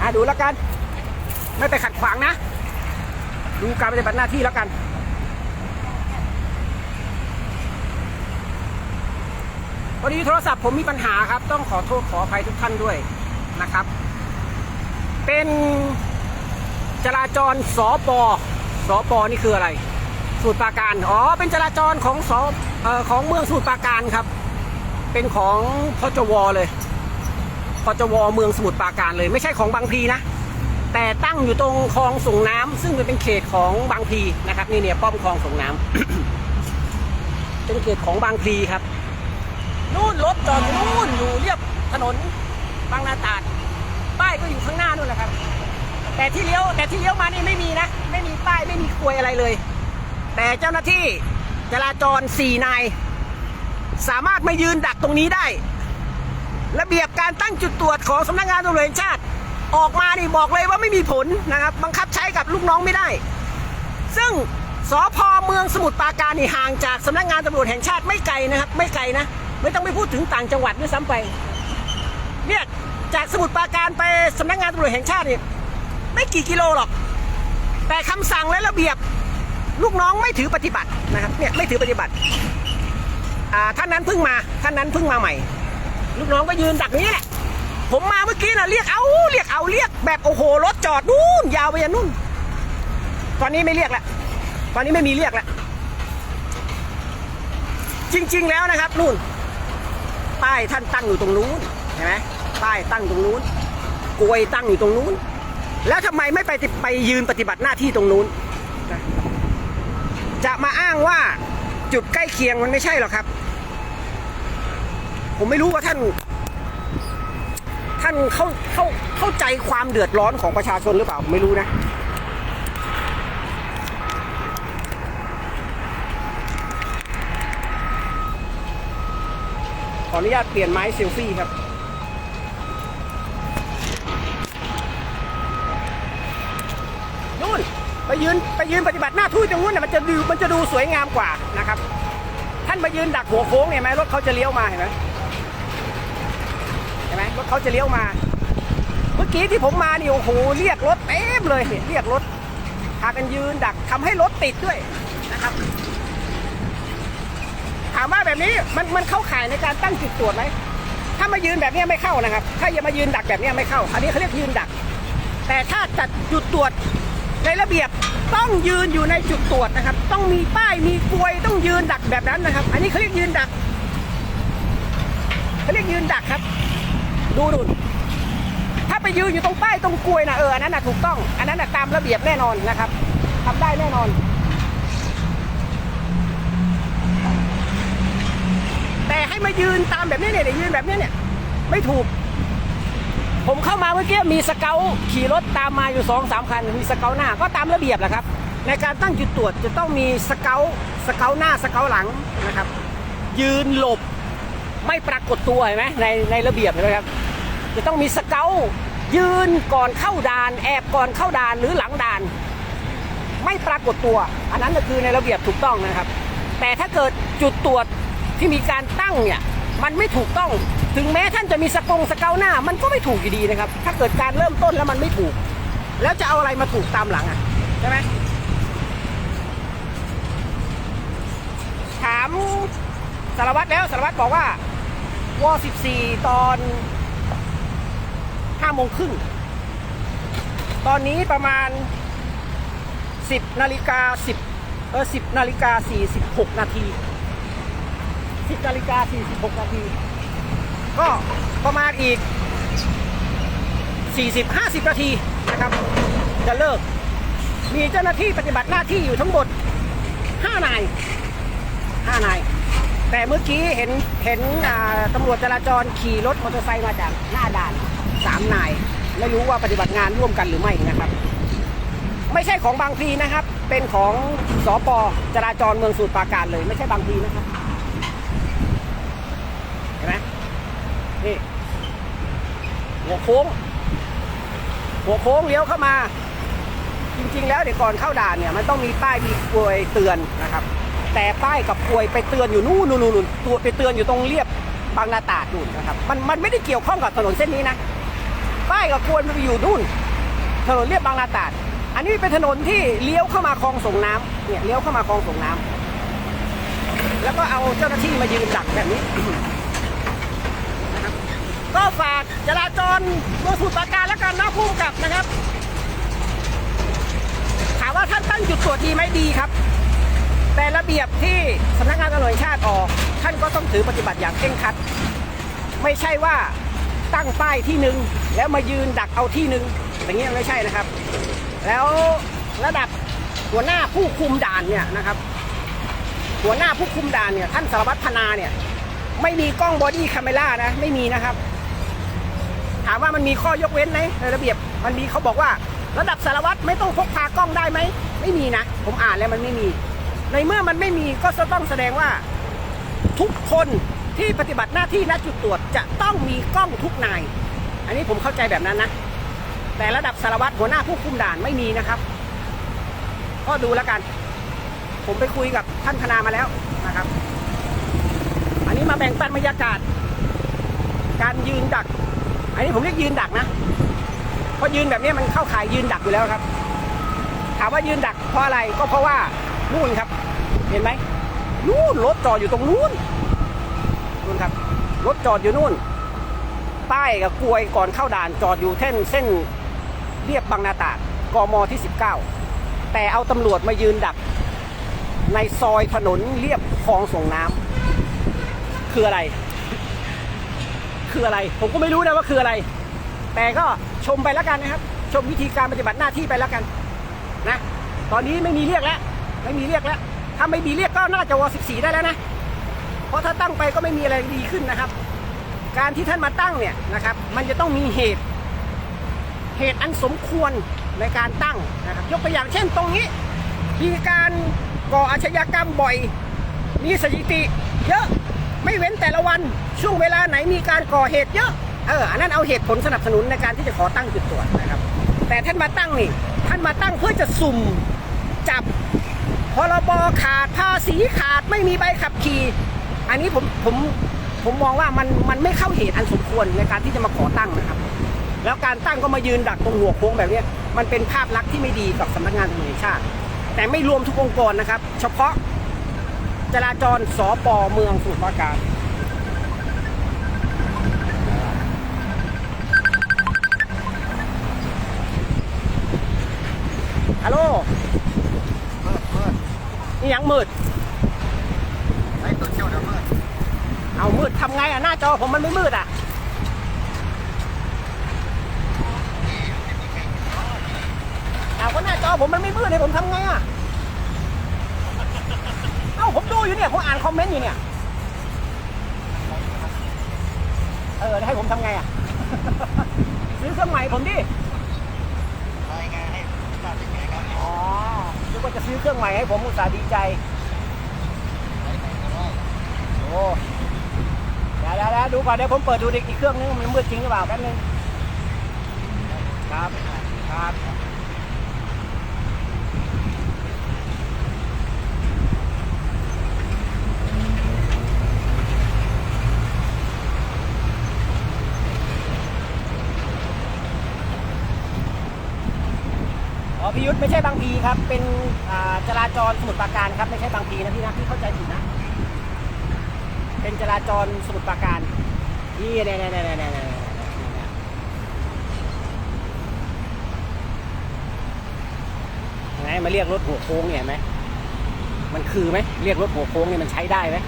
อะดูแล้วกัน ไม่ไปขัดขวางนะ ดูการปฏิบัติหน้าที่แล้วกันพอดีโทรศัพท์ผมมีปัญหาครับ ต้องขอโทษขออภัยทุกท่านด้วยนะครับ เป็นจราจรสปสปนี่คืออะไรสมุทรปาการอ๋อเป็นจราจรของสออของเมืองสมุทรปาการครับ เป็นของพจวเลย พจวเมืองสมุทรปราการเลย ไม่ใช่ของบางพลีนะ แต่ตั้งอยู่ตรงคลองส่งน้ำซึ่งเป็นเขตของบางพลีนะครับ นี่เนี่ยป้อมคลองส่งน้ำเป็นเขตของบางพลีครับนู่นรถจอดนู่นอยู่เรียบถนนบางนาตราดป้ายก็อยู่ข้างหน้านู่นแหละครับ แต่ที่เลี้ยวแต่ที่เลี้ยวมานี่ไม่มีนะ ไม่มีป้ายไม่มีกลวยอะไรเลย แต่เจ้าหน้าที่จราจรสี่นาย สามารถมายืนดักตรงนี้ได้ ระเบียบการตั้งจุดตรวจของสำนักงานตำรวจแห่งชาติ ออกมานี่บอกเลยว่าไม่มีผลนะครับ บังคับใช้กับลูกน้องไม่ได้ ซึ่งสพเมืองสมุทรปราการนี่ห่างจากสำนักงานตำรวจแห่งชาติไม่ไกลนะครับ ไม่ไกลนะ ไม่ต้องไปพูดถึงต่างจังหวัดด้วยซ้ำไปเนี่ยจากสมุทรปราการไปสำนักงานตำรวจแห่งชาตินี่ไม่กี่กิโลหรอก แต่คำสั่งและระเบียบลูกน้องไม่ถือปฏิบัตินะครับเนี่ยไม่ถือปฏิบัติท่านนั้นเพิ่งมาท่านนั้นเพิ่งมาใหม่ ลูกน้องก็ยืนดักนี้แหละผมมาเมื่อกี้นะเรียกเอาเรียกเอาเรียกแบบโอ้โหรถจอดนู่นยาวไปยันนู่น ตอนนี้ไม่เรียกแล้วตอนนี้ไม่มีเรียกแล้วจริง ๆ แล้วนะครับนู่นป้ายท่านตั้งอยู่ตรงนู้นเห็นไหมป้ายตั้งตรงนู้นกลวยตั้งอยู่ตรงนู้น แล้วทำไมไม่ไปไปยืนปฏิบัติหน้าที่ตรงนู้น จะมาอ้างว่าจุดใกล้เคียงมันไม่ใช่หรอกครับ ผมไม่รู้ว่าท่าน ท่านเข้าเข้าเข้าใจความเดือดร้อนของประชาชนหรือเปล่าผมไม่รู้นะขออนุญาตเปลี่ยนไม้เซลฟี่ครับ นู่น ไปยืนไปยืนปฏิบัติหน้าที่ยตรงนู้นน่ะมันจะดูมันจะดูสวยงามกว่านะครับ ท่านมายืนดักหัวโค้งเนี่ยเห็นไหมรถเขาจะเลี้ยวมาเห็นไหม รถเขาจะเลี้ยวมา เมื่อกี้ที่ผมมานี่โอ้โหเรียกรถเต็มเลยเนี่ยเรียกรถพากันยืนดักทำให้รถติดด้วยนะครับ ถามว่าแบบนี้มันมันเข้าข่ายในการตั้งจุดตรวจไหมถ้ามายืนแบบนี้ไม่เข้านะครับ ถ้าอย่ามายืนดักแบบนี้ไม่เข้า อันนี้เขาเรียกยืนดัก แต่ถ้าจัดจุดตรวจในระเบียบต้องยืนอยู่ในจุดตรวจนะครับ ต้องมีป้ายมีกลวยต้องยืนดักแบบนั้นนะครับ อันนี้เขาเรียกยืนดักเขาเรียกยืนดักครับ ดูดูถ้าไปยืนอยู่ตรงป้ายตรงกลวยนะเอออันนั้นนะถูกต้อง อันนั้นนะตามระเบียบแน่นอนนะครับทำได้แน่นอน แต่ให้มายืนตามแบบนี้เนี่ยยืนแบบนี้เนี่ย ไม่ถูก ผมเข้ามาเมื่อกี้มีสเกลขี่รถตามมาอยู่สองสามคันมีสเกลหน้าก็ตามระเบียบแหละครับ ในการตั้งจุดตรวจจะต้องมีสเกลสเกลหน้าสเกลหลังนะครับ ยืนหลบ ไม่ปรากฏตัวเห็นไหมในในระเบียบนไหมครับ จะต้องมีสเกลยืนก่อนเข้าด่าน แอบก่อนเข้าด่านหรือหลังด่าน ไม่ปรากฏตัว อันนั้นก็คือในระเบียบถูกต้องนะครับ แต่ถ้าเกิดจุดตรวจที่มีการตั้งเนี่ยมันไม่ถูกต้องถึงแม้ท่านจะมีสกงสเกลหน้า มันก็ไม่ถูกอยู่ดีนะครับ ถ้าเกิดการเริ่มต้นแล้วมันไม่ถูก แล้วจะเอาอะไรมาถูกตามหลังอะใช่ไหมถามสารวัตรแล้วสารวัตรบอกว่า วอ14 ตอน5โมงครึ่ง ตอนนี้ประมาณ 10นาฬิกา10เออ10นาฬิกา46 นาที 10นาฬิกา46 นาที ก็ประมาณอีก 40 50 นาทีนะครับ จะเลิก มีเจ้าหน้าที่ปฏิบัติหน้าที่อยู่ทั้งหมด 5 นาย 5 นาย แต่เมื่อกี้เห็นเห็นตำรวจจราจรขี่รถมอเตอร์ไซค์มาจากหน้าด่าน3นาย ไม่รู้ว่าปฏิบัติงานร่วมกันหรือไม่นะครับ ไม่ใช่ของบางพลีนะครับ เป็นของสอปจราจรเมืองสมุทรปราการเลย ไม่ใช่บางพลีนะครับเห็นไหมนี่หัวโค้ง หัวโค้งเลี้ยวเข้ามา จริง ๆ แล้วเดี๋ยวก่อนเข้าด่านเนี่ยมันต้องมีป้ายมีกลวยเตือนนะครับ แต่ป้ายกับกวยไปเตือนอยู่นู่นนู่นนู่นตัวไปเตือนอยู่ตรงเรียบบางนาตาดนู่นนะครับมันมันไม่ได้เกี่ยวข้องกับถนนเส้นนี้นะป้ายกับควรมันไปอยู่นู่น ถนนเรียบบางนาตาด อันนี้เป็นถนนที่เลี้ยวเข้ามาคลองส่งน้ำเนี่ยเลี้ยวเข้ามาคลองส่งน้ำแล้วก็เอาเจ้าหน้าที่มายืนดักแบบนี้นะครับก็ฝากจราจรเมืองสมุทรปราการแล้วกันนะพุ่มกับนะครับ ถามว่าท่านตั้งจุดตรวจดีไหมดีครับ แต่ระเบียบที่สำนักงานตำรวจชาติออกท่านก็ต้องถือปฏิบัติอย่างเคร่งครัด ไม่ใช่ว่าตั้งป้ายที่หนึ่งแล้วมายืนดักเอาที่หนึ่งอย่างนี้ยไม่ใช่นะครับ แล้วระดับหัวหน้าผู้คุมด่านเนี่ยนะครับ หัวหน้าผู้คุมด่านเนี่ยท่านสารวัตรพนาเนี่ยไม่มีกล้องบอดี้คาเมล่านะไม่มีนะครับ ถามว่ามันมีข้อยกเว้นไหมในระเบียบมันมีเขาบอกว่า ระดับสารวัตรไม่ต้องพกพากล้องได้ไหมไม่มีนะ ผมอ่านแล้วมันไม่มี ในเมื่อมันไม่มีก็จะต้องแสดงว่า ทุกคนที่ปฏิบัติหน้าที่ณจุดตรวจจะต้องมีกล้องทุกนาย อันนี้ผมเข้าใจแบบนั้นนะ แต่ระดับสารวัตรหัวหน้าผู้คุมด่านไม่มีนะครับ ก็ดูแล้วกัน ผมไปคุยกับท่านคณามาแล้วนะครับ อันนี้มาแบ่งปันบรรยากาศ การยืนดัก อันนี้ผมเรียกยืนดักนะเพราะยืนแบบนี้มันเข้าข่ายยืนดักอยู่แล้วครับ ถามว่ายืนดักเพราะอะไรก็เพราะว่านู่นครับ เห็นไหมนู่นรถจอดอยู่ตรงนู้นนู่นครับ รถจอดอยู่นู่น ป้ายกับกลวยก่อนเข้าด่านจอดอยู่เส้นเส้นเรียบบางนาตาดกมที่ 19 แต่เอาตำรวจมายืนดัก ในซอยถนนเรียบคลองส่งน้ำคืออะไร คืออะไร ผมก็ไม่รู้นะว่าคืออะไร แต่ก็ชมไปแล้วกันนะครับ ชมวิธีการปฏิบัติหน้าที่ไปแล้วกันนะ ตอนนี้ไม่มีเรียกแล้ว ไม่มีเรียกแล้ว ถ้าไม่มีเรียกก็น่าจะว14 ได้แล้วนะ เพราะถ้าตั้งไปก็ไม่มีอะไรดีขึ้นนะครับ การที่ท่านมาตั้งเนี่ยนะครับ มันจะต้องมีเหตุ เหตุอันสมควรในการตั้งนะครับ ยกตัวอย่างเช่นตรงนี้ มีการก่ออาชญากรรมบ่อย มีสถิติ เยอะไม่เว้นแต่ละวันช่วงเวลาไหนมีการก่อเหตุเยอะเอออันนั้นเอาเหตุผลสนับสนุนในการที่จะขอตั้งจุดตรวจนะครับ แต่ท่านมาตั้งนี่ ท่านมาตั้งเพื่อจะสุ่มจับ พรบขาดภาษีขาดไม่มีใบขับขี่ อันนี้ผมผมผมมองว่ามันมันไม่เข้าเหตุอันสมควรในการที่จะมาขอตั้งนะครับ แล้วการตั้งก็มายืนดักตรงหัวโค้งแบบนี้มันเป็นภาพลักษณ์ที่ไม่ดีกับสำนักงานตำรวจแห่งชาติ แต่ไม่รวมทุกองค์กรนะครับ เฉพาะจราจรสปเมืองสุพรราการ จอผมมันไม่มืดอะ เอาก็หน้าจอผมมันไม่มืดเลยผมทำไงอะ เอ้าผมดูอยู่เนี่ย ผมอ่านคอมเมนต์อยู่เนี่ย เออแล้วให้ผมทำไงอะ ซื้อเครื่องใหม่ผมดิรายงานให้ทราบเป็นไงครับอ๋อนึกว่าจะซื้อเครื่องใหม่ให้ผมอุตส่าห์ดีใจ โอ้ เดี๋ยวเดี๋ยวเดี๋ยวดูก่อนเดี๋ยวผมเปิดดูอีกเครื่องนึงมันมืดจริงหรือเปล่าแป๊บนึงครับครับพิยุทธไม่ใช่บางพีครับ เป็นจราจรสมุทรปราการครับ ไม่ใช่บางพีนะพี่นะพี่เข้าใจผิดนะ เป็นจราจรสมุทรปราการนี่เนี่ยเนี่ยเนี่ยเนี่ยเนี่ยเนี่ยไงมาเรียกรถหัวโค้งเนี่ยไหมมันคือไหมเรียกรถหัวโค้งเนี่ยมันใช้ได้ไหม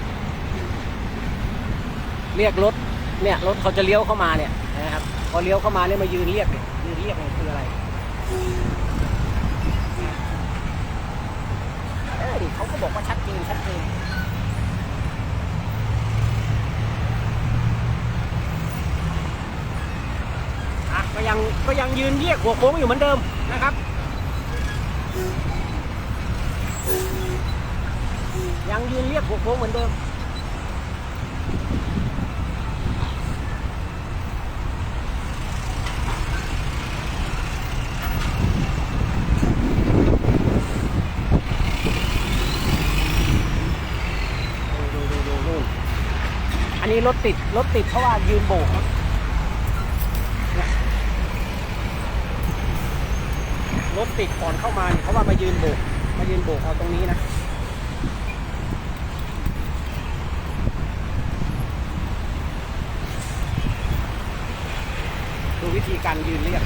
เรียกรถเนี่ยรถเขาจะเลี้ยวเข้ามาเนี่ยนะครับพอเลี้ยวเข้ามาเนี่ยมายืนเรียกเนี่ยยืนเรียกเนี่ยคืออะไร เออดิเขาก็บอกว่าชัดเจนชัดเจนอะก็ยังก็ ยืนเรียกหัวโค้งอยู่เหมือนเดิมนะครับ ยังยืนเรียกหัวโค้งเหมือนเดิมอันนี้รถติดรถติดเพราะว่ายืนโบกนี่ย รถติดก่อนเข้ามาเนี่ยเพราว่ามายืนโบกมายืนโบกเอาตรงนี้นะดูวิธีการยืนเรียก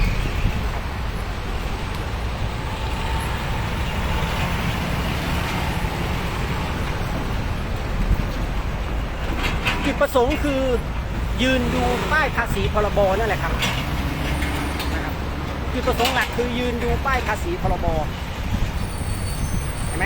จุดประสงค์คือยืนดูป้ายภาษีพรบนั่นแหละครับ จุดประสงค์หลักคือยืนดูป้ายภาษีพรบเห็นไหม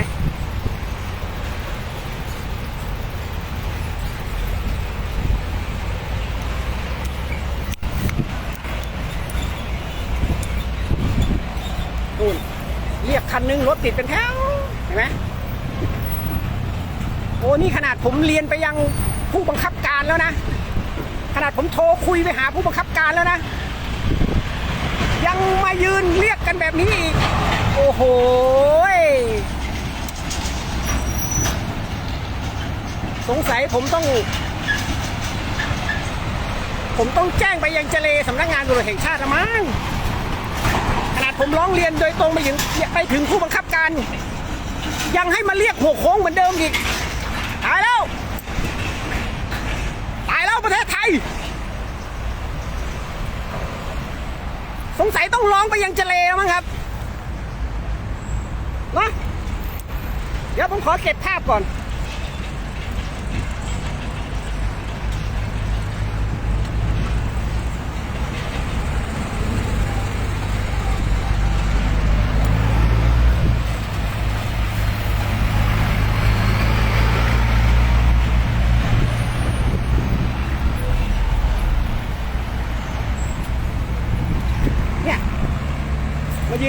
นู่นเรียกคันหนึงรถติดเป็นแถวเห็นไหมโอ้นี่ขนาดผมเรียนไปยังผู้บังคับการแล้วนะ ขนาดผมโทรคุยไปหาผู้บังคับการแล้วนะ ยังมายืนเรียกกันแบบนี้อีก โอ้โหสงสัยผมต้อง ผมต้องแจ้งไปยังเจเลสำนักงานตำรวจแห่งชาติละมั้งขนาดผมร้องเรียนโดยตรงไปถึงไปถึงผู้บังคับการ ยังให้มาเรียกหัวโค้งเหมือนเดิมอีก ตายแล้ว ตายแล้วประเทศไทย งสัยต้องร้องไปยังเจเลมั้งครับนะเดี๋ยวผมขอเก็บภาพก่อน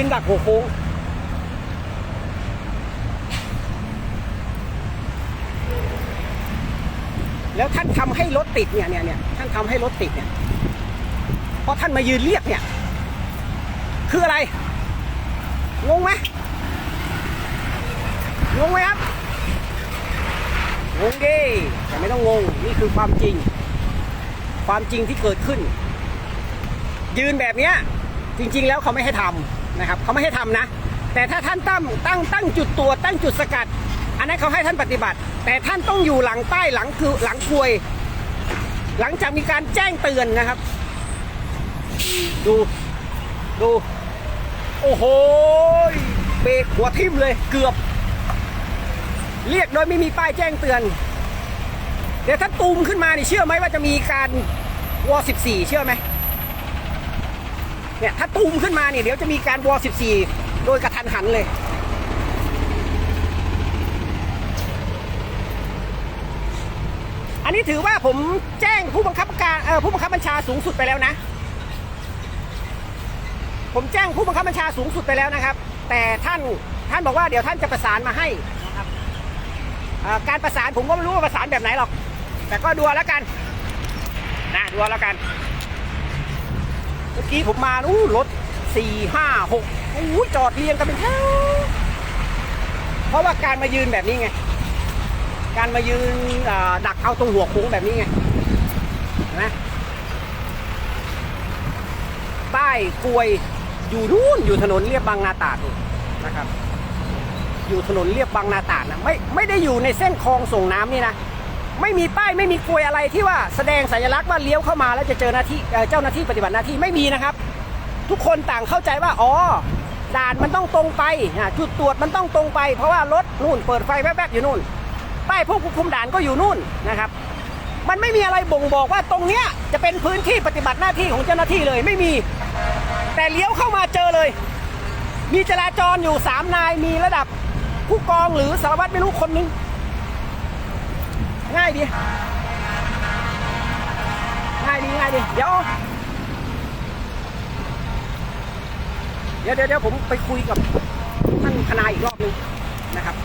นดักหัวโค้งแล้วท่านทำให้รถติดเนี่ยเนี่ยเนี่ยท่านทำให้รถติดเนี่ยเพราะท่านมายืนเรียกเนี่ย คืออะไรงงไหมงงไหมครับงงดิแต่ไม่ต้องงงนี่คือความจริง ความจริงที่เกิดขึ้น ยืนแบบเนี้ยจริง ๆ แล้วเขาไม่ให้ทำ นะครับเขาไม่ให้ทำนะ แต่ถ้าท่านตั้งตั้งตั้งจุดตรวตั้งจุดสกัด อันนั้นเขาให้ท่านปฏิบัติ แต่ท่านต้องอยู่หลังใต้หลังคือหลังกลวย หลังจากมีการแจ้งเตือนนะครับ ดูดู โอ้โหเบรกหัวทิ่มเลยเกือบ เรียกโดยไม่มีป้ายแจ้งเตือน เดี๋ยวถ้าตูมขึ้นมานี่เชื่อไหมว่าจะมีการวอ14 เชื่อไหม เนี่ยถ้าตูมขึ้นมาเนี่ยเดี๋ยวจะมีการวอ14 โดยกระทันหันเลย อันนี้ถือว่าผมแจ้งผู้บังคับการเอ่อผู้บังคับบัญชาสูงสุดไปแล้วนะ ผมแจ้งผู้บังคับบัญชาสูงสุดไปแล้วนะครับ แต่ท่านท่านบอกว่าเดี๋ยวท่านจะประสานมาให้นะครับการประสานผมก็ไม่รู้ว่าประสานแบบไหนหรอก แต่ก็ดูแล้วกันนะดูแล้วกัน เมื่อกี้ผมมาอู้รถสี่ห้าหกอู้จอดเรียงกันเป็นแถวเพราะว่าการมายืนแบบนี้ไง การมายืนดักเอาตรงหัวโค้งแบบนี้ไงนไหมป้ายกลวยอยู่นู่นอยู่ถนนเรียบบางนาตาดนู่นะครับ อยู่ถนนเรียบบางนาตาดนะไม่ไม่ได้อยู่ในเส้นคลองส่งน้ำนี่นะ ไม่มีป้ายไม่มีกลวยอะไรที่ว่าแสดงสัญลักษณ์ว่าเลี้ยวเข้ามาแล้วจะเจอหน้าที่เจ้าหน้าที่ปฏิบัติหน้าที่ไม่มีนะครับ ทุกคนต่างเข้าใจว่าอ๋อด่านมันต้องตรงไปจุดตรวจมันต้องตรงไป เพราะว่ารถนู่นเปิดไฟแวบๆอยู่นู่นป้ายพวกควบคุมด่านก็อยู่นู่นนะครับ มันไม่มีอะไรบ่งบอกว่าตรงเนี้ยจะเป็นพื้นที่ปฏิบัติหน้าที่ของเจ้าหน้าที่เลยไม่มี แต่เลี้ยวเข้ามาเจอเลย มีจราจรอยู่สามนายมีระดับผู้กองหรือสารวัตรไม่รู้คนหนึง ง่ายดีง่ายดีง่ายดีเดี๋ยวเดี๋ยวเดี๋ยวผมไปคุยกับท่านทนายอีกรอบหนึงนะครับ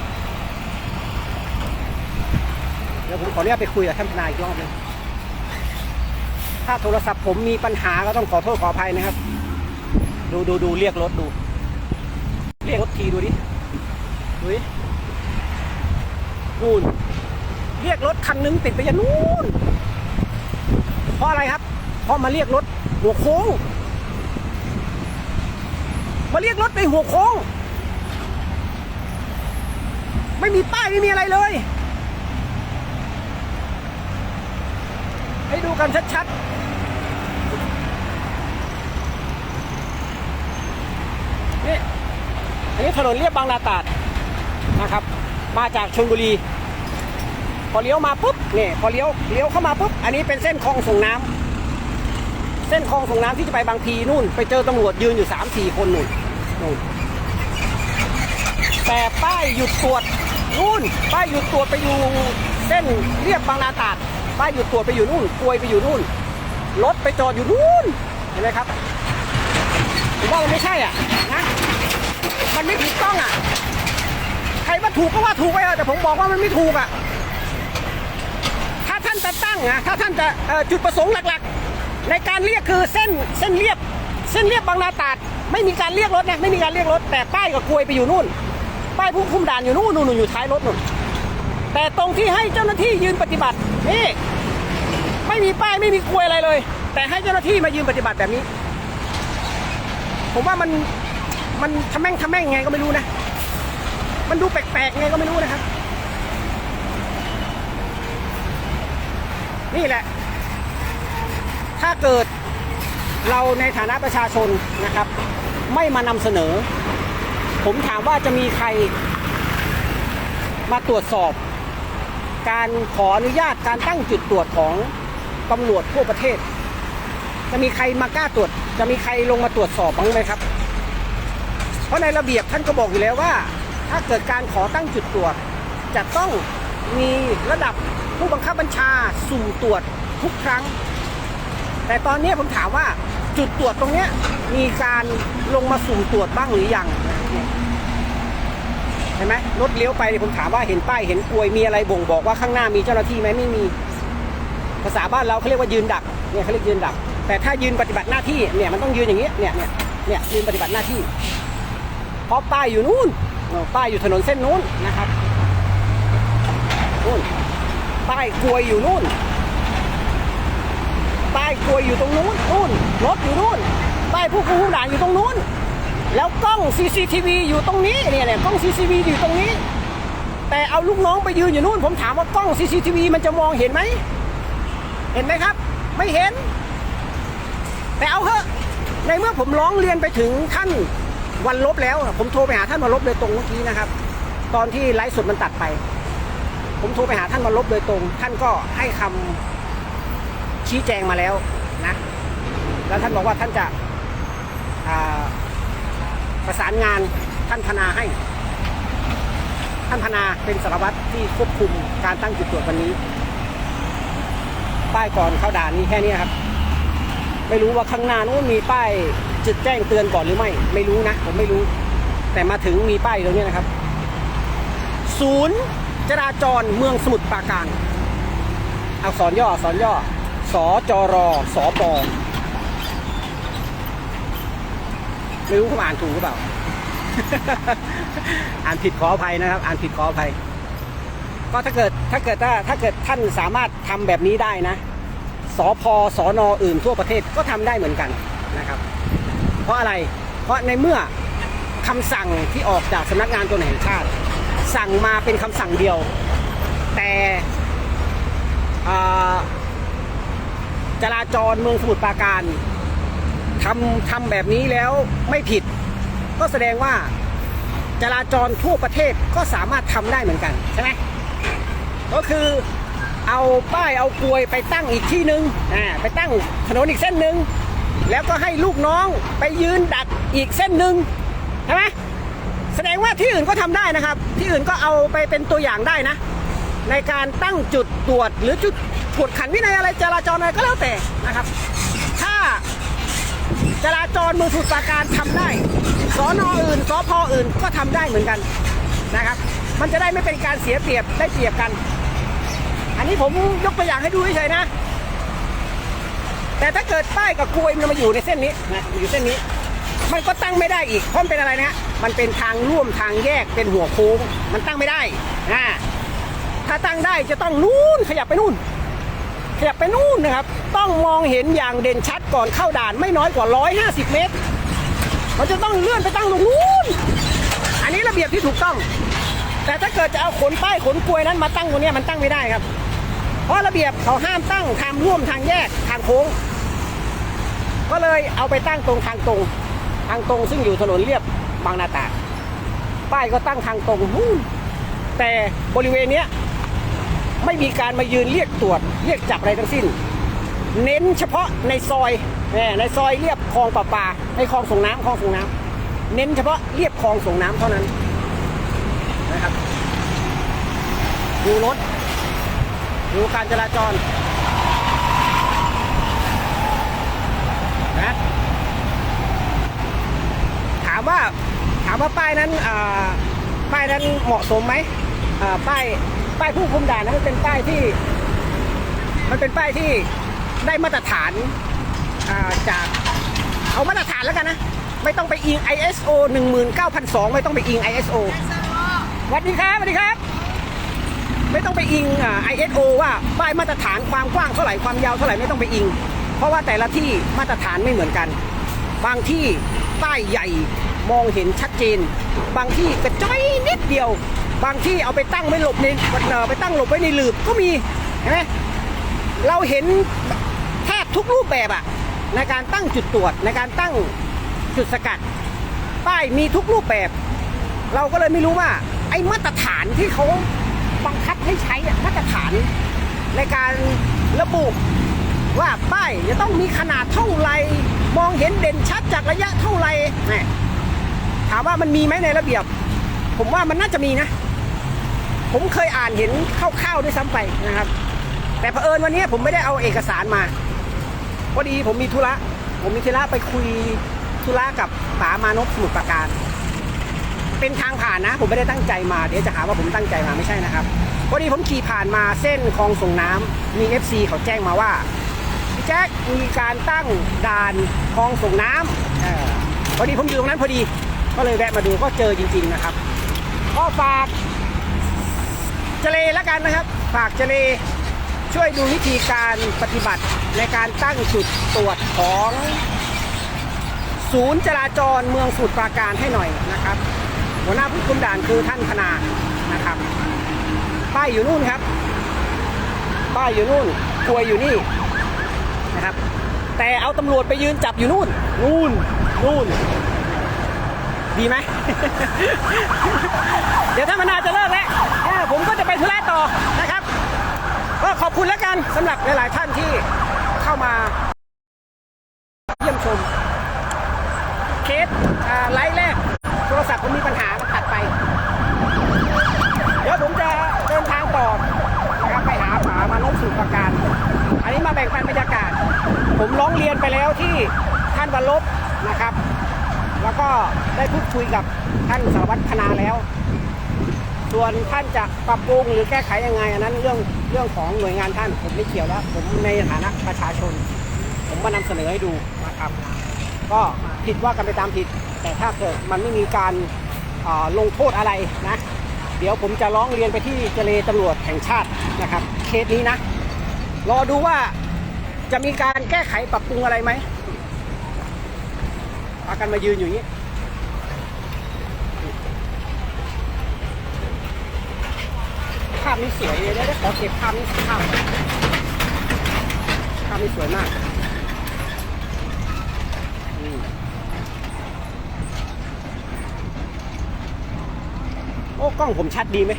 เดี๋ยวผมขออนุญาตไปคุยกับท่านทนายอีกรอบหนึงถ้าโทรศัพท์ผมมีปัญหาก็ต้องขอโทษขออภัยนะครับ ดูดูดูเรียกรถดู เรียกรถทีดูดิดูดินู่น เรียกรถคันนึงติดไปยันนู่นเพราะอะไรครับ เพราะมาเรียกรถหัวโค้ง มาเรียกรถในหัวโค้ง ไม่มีป้ายไม่มีอะไรเลย ให้ดูกันชัดๆ นี่ อันนี้ถนนเรียบบางนาตราดนะครับ มาจากชลบุรี พอเลี้ยวมาปุ๊บนี่พอเลี้ยวเลี้ยวเข้ามาปุ๊บอันนี้เป็นเส้นคลองส่งน้ำเส้นคลองส่งน้ำที่จะไปบางพีนู่น ไปเจอตำรวจยืนอยู่สามสี่คนนู่นนู่นแต่ป้ายหยุดตรวจนู่น ป้ายหยุดตรวจไปอยู่เส้นเรียบบางนาตาดป้ายหยุดตรวจไปอยู่นู่นกลวยไปอยู่นู่นรถไปจอดอยู่นู่นเห็นไหมครับผมว่ามันไม่ใช่อะนะมันไม่ถูกต้องอะใครว่าถูกก็ว่าถูกไปเถอะแต่ผมบอกว่ามันไม่ถูกอะ จะตั้งนะถ้าท่านจะจุดประสงค์หลักๆ ในการเรียกคือเส้นเส้นเรียบ เส้นเรียบบางนาตาดไม่มีการเรียกรถนะไม่มีการเรียกรถ แต่ป้ายกับกลวยไปอยู่นู่น ป้ายผู้คุมด่านอยู่นู่นนู่นนู่นอยู่ท้ายรถนู่นแต่ตรงที่ให้เจ้าหน้าที่ยืนปฏิบัตินี่ไม่มีป้ายไม่มีกลวยอะไรเลย แต่ให้เจ้าหน้าที่มายืนปฏิบัติแบบนี้ ผมว่ามันมันทำแม่งทำแม่งไงก็ไม่รู้นะ มันดูแปลกๆไงก็ไม่รู้นะครับ นี่แหละ ถ้าเกิดเราในฐานะประชาชนนะครับ ไม่มานำเสนอ ผมถามว่าจะมีใครมาตรวจสอบ การขออนุญาตการตั้งจุดตรวจของตำรวจทั่วประเทศ จะมีใครมากล้าตรวจ จะมีใครลงมาตรวจสอบบ้างไหมครับ เพราะในระเบียบท่านก็บอกอยู่แล้วว่า ถ้าเกิดการขอตั้งจุดตรวจจะต้องมีระดับ ผู้บังคับบัญชาสุ่ตรวจทุกครั้ง แต่ตอนนี้ผมถามว่าจุดตรวจตรงเนี้ยมีการลงมาสุ่ตรวจบ้างหรือยังเห็นไหมรถเลี้ยวไปเนี่ยผมถามว่าเห็นป้ายเห็นกลวยมีอะไรบ่งบอกว่าข้างหน้ามีเจ้าหน้าที่ไหมไม่มี ภาษาบ้านเราเขาเรียกว่ายืนดักเนี่ยเขาเรียกยืนดัก แต่ถ้ายืนปฏิบัติหน้าที่เนี่ยมันต้องยืนอย่างนี้ยเนี่ยเนี่ยเนี่ยยืนปฏิบัติหน้าที่เพราะป้ายอยู่นู่นป้ายอยู่ถนนเส้นนู้นนะครับนู่น ป้ายกลวยอยู่นู่นป้ายกลวยอยู่ตรงนู้นนู่นรถอยู่นู่นป้ายผู้คุมด่านอยู่ตรงนู้น แล้วกล้อง CCTV อยู่ตรงนี้เนี่ยเนี่ยกล้อง CCTV อยู่ตรงนี้ แต่เอาลูกน้องไปยืนอยู่นู่น ผมถามว่ากล้อง CCTV มันจะมองเห็นไหมเห็นไหมครับ ไม่เห็น แต่เอาเถอะในเมื่อผมร้องเรียนไปถึงท่านวันลบแล้ว ผมโทรไปหาท่านวันลบโดยตรงเมื่อกี้นะครับ ตอนที่ไลฟ์สดมันตัดไป ผมโทรไปหาท่านวันลบโดยตรง ท่านก็ให้คำชี้แจงมาแล้วนะแล้วท่านบอกว่าท่านจะาประสานงานท่านธนาให้ ท่านธนาเป็นสารวัตรที่ควบคุมการตั้งจุดตรวจวันนี้ ป้ายก่อนเข้าด่านนี่แค่นี้ครับ ไม่รู้ว่าข้างหน้านู้นมีป้ายจุดแจ้งเตือนก่อนหรือไม่ ไม่รู้นะ ผมไม่รู้ แต่มาถึงมีป้ายตรงนี้นะครับ ศูนย์ จราจรเมืองสมุทรปราการ อักษรย่ออักษรย่อสจรสปไม่รู้ผมอ่านถูกหรือเปล่า อ่านผิดขออภัยนะครับ อ่านผิดขออภัย ก็ถ้าเกิดถ้าเกิดถ้าถ้าเกิดท่านสามารถทำแบบนี้ได้นะ สพสอนออื่นทั่วประเทศก็ทำได้เหมือนกันนะครับ เพราะอะไร เพราะในเมื่อคำสั่งที่ออกจากสำนักงานตำรวแห่งชาติ สั่งมาเป็นคำสั่งเดียว แต่จราจรเมืองสมุทรปราการทำทำแบบนี้แล้วไม่ผิด ก็แสดงว่าจราจรทั่วประเทศก็สามารถทำได้เหมือนกันใช่ไหมก็คือเอาป้ายเอากลวยไปตั้งอีกที่หนึ่งอ่าไปตั้งถนนอีกเส้นหนึ่งแล้วก็ให้ลูกน้องไปยืนดักอีกเส้นหนึ่งใช่ไหม แสดงว่าที่อื่นก็ทำได้นะครับ ที่อื่นก็เอาไปเป็นตัวอย่างได้นะ ในการตั้งจุดตรวจหรือจุดกวดขันวินัยอะไรจราจรอะไรก็แล้วแต่นะครับ ถ้าจราจรมืองสมุทรปราการทำได้สอนออื่นสพอื่นก็ทำได้เหมือนกันนะครับ มันจะได้ไม่เป็นการเสียเปรียบได้เปรียบกัน อันนี้ผมยกตัวอย่างให้ดูเฉยๆนะ แต่ถ้าเกิดป้ายกับกลวยมันมาอยู่ในเส้นนี้นะอยู่เส้นนี้ มันก็ตั้งไม่ได้อีกเพราะมันเป็นอะไรนะมันเป็นทางร่วมทางแยกเป็นหัวโค้งมันตั้งไม่ได้นะถ้าตั้งได้จะต้องนู่นขยับไปนู่นขยับไปนู่นนะครับ ต้องมองเห็นอย่างเด่นชัดก่อนเข้าด่านไม่น้อยกว่า 150 เมตร มันจะต้องเลื่อนไปตั้งตรงนู้น อันนี้ระเบียบที่ถูกต้อง แต่ถ้าเกิดจะเอาขนป้ายขนกลวยนั้นมาตั้งตรงเนี้ยมันตั้งไม่ได้ครับ เพราะระเบียบเขาห้ามตั้งทางร่วมทางแยกทางโค้ง ก็เลยเอาไปตั้งตรงทางตรง ทางตรงซึ่งอยู่ถนนเรียบบางนาตาดป้ายก็ตั้งทางตรง แต่บริเวณเนี้ยไม่มีการมายืนเรียกตรวจเรียกจับอะไรทั้งสิ้น เน้นเฉพาะในซอยในซอยเรียบคลองประปาในคลองส่งน้ำคลองส่งน้ำเน้นเฉพาะเรียบคลองส่งน้ำเท่านั้นนะครับดูรถดูการจราจรนะถาม ว่าถามว่าป้ายนั้นป้ายนั้นเหมาะสมไหมป้ายป้ายผู้คุมด่านนั้นมันเป็นป้ายที่ มันเป็นป้ายที่ได้มาตรฐานาจากเอามาตรฐานแล้วกันนะ ไม่ต้องไปอิง ISO 19002 ไม่ต้องไปอิง ISO สวัสดีครับสวัสดีครับ ไม่ต้องไปอิง ISO ว่าป้ายมาตรฐานความกว้างเท่าไหร่ความยาวเท่าไหร่ไม่ต้องไปอิง เพราะว่าแต่ละที่มาตรฐานไม่เหมือนกัน บางที่ป้ายใหญ่ มองเห็นชัดเจน บางที่กระจ้อยนิดเดียว บางที่เอาไปตั้งไว้หลบในเอ่อไปตั้งหลบไว้ในหลืบก็มีเห็นไหมเราเห็นแทบทุกรูปแบบอะในการตั้งจุดตรวจในการตั้งจุดสกัด ป้ายมีทุกรูปแบบ เราก็เลยไม่รู้ว่า ไอ้มาตรฐานที่เขาบังคับให้ใช้มาตรฐาน ในการระบุว่าป้ายจะต้องมีขนาดเท่าไหรมองเห็นเด่นชัดจากระยะเท่าไหร่ ถามว่ามันมีไหมในระเบียบ ผมว่ามันน่าจะมีนะ ผมเคยอ่านเห็นคร่าวๆด้วยซ้ำไปนะครับ แต่เผอิญวันนี้ผมไม่ได้เอาเอกสารมาพอดีผมมีธุระผมมีธุระไปคุยธุระกับป๋ามานพสมุทรปราการ เป็นทางผ่านนะ ผมไม่ได้ตั้งใจมา เดี๋ยวจะหาว่าผมตั้งใจมาไม่ใช่นะครับพอดีผมขี่ผ่านมาเส้นคลองส่งน้ำมี FC เขาแจ้งมาว่าพี่แจ๊คมีการตั้งด่านคลองส่งน้ำพอดีผมอยู่ตรงนั้นพอดี ก็เลยแวะมาดูก็เจอจริง ๆนะครับ ก็ฝากเจเลแล้วกันนะครับ ฝากเจเลช่วยดูวิธีการปฏิบัติในการตั้งจุดตรวจของ ศูนย์จราจรเมืองสุทรปราการให้หน่อยนะครับ หัวหน้าผู้คุมด่านคือท่านธนานะครับ ป้ายอยู่นู่นครับ ป้ายอยู่นู่นกลวยอยู่นี่นะครับ แต่เอาตำรวจไปยืนจับอยู่นู่นนู่นนู่น ดีไหม เดี๋ยวถ้ามันนาจะเลิกแล้วผมก็จะไปธุระต่อนะครับ ก็ขอบคุณแล้วกันสำหรับหลาย ๆ ท่านที่เข้ามา เยี่ยมชม เคสไลฟ์แรก โทรศัพท์ผมมีปัญหาก็ตัดไป เดี๋ยวผมจะเดินทางต่อนะครับไปหาป๋ามานพสู่ประการ อันนี้มาแบ่งปันบรรยากาศ ผมร้องเรียนไปแล้วที่ท่านวันลบนะครับ แล้วก็ได้พูดคุยกับท่านสารวัตรพนาแล้ว ส่วนท่านจะปรับปรุงหรือแก้ไขยังไงอันนั้นเรื่องเรื่องของหน่วยงานท่านผมไม่เกี่ยวแล้วผมในฐานะประชาชน ผมมานำเสนอให้ดูนะครับก็ผิดว่ากันไปตามผิด แต่ถ้าเกิดมันไม่มีการลงโทษอะไรนะ เดี๋ยวผมจะร้องเรียนไปที่เจเลตำรวจแห่งชาตินะครับเคสนี้นะ รอดูว่าจะมีการแก้ไขปรับปรุงอะไรไหม พากันมายืนอยู่อย่างนี้ภาพนี้สวยเลยได้ขอเก็บภาพนี้สักภาพภาพนี้สวยมากโอ้กล้องผมชัดดีไหม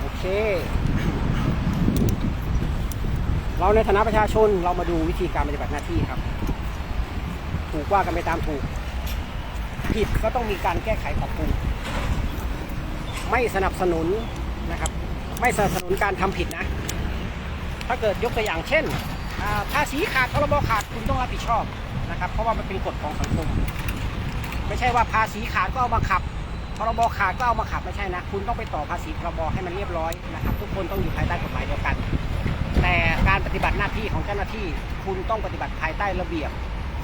โอเค เราในฐานะประชาชนเรามาดูวิธีการปฏิบัติหน้าที่ครับ ถูกว่ากันไปตามถูก ผิดก็ต้องมีการแก้ไขปรับปรุงไม่สนับสนุนนะครับ ไม่สนับสนุนการทำผิดนะ ถ้าเกิดยกตัวอย่างเช่นอ่าภาษีขาดพรบขาดคุณต้องรับผิดชอบนะครับ เพราะว่ามันเป็นกฎของสังคม ไม่ใช่ว่าภาษีขาดก็เอามาขับพรบขาดก็เอามาขับไม่ใช่นะ คุณต้องไปต่อภาษีพรบให้มันเรียบร้อยนะครับ ทุกคนต้องอยู่ภายใต้กฎหมายเดียวกัน แต่การปฏิบัติหน้าที่ของเจ้าหน้าที่ คุณต้องปฏิบัติภายใต้ระเบียบ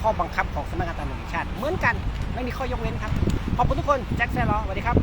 ข้อบังคับของสำนักงานตำรวจแห่งชาติ เหมือนกันไม่มีข้อยกเว้นครับ ขอบคุณทุกคนแจ็คแซลล์สวัสดีครับ